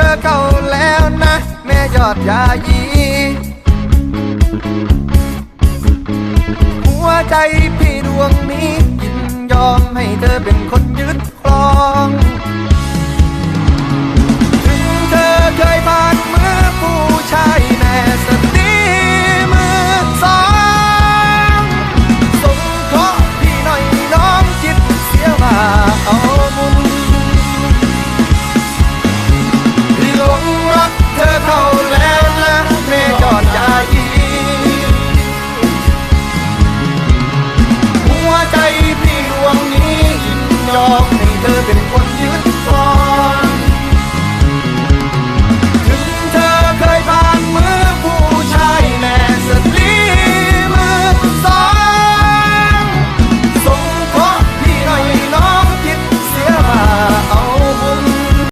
เธอเข้าแล้วนะ แม่ยอดยายีหัวใจพี่ดวงนี้ยินยอมให้เธอเป็นคนยึด อกให้เธอเป็น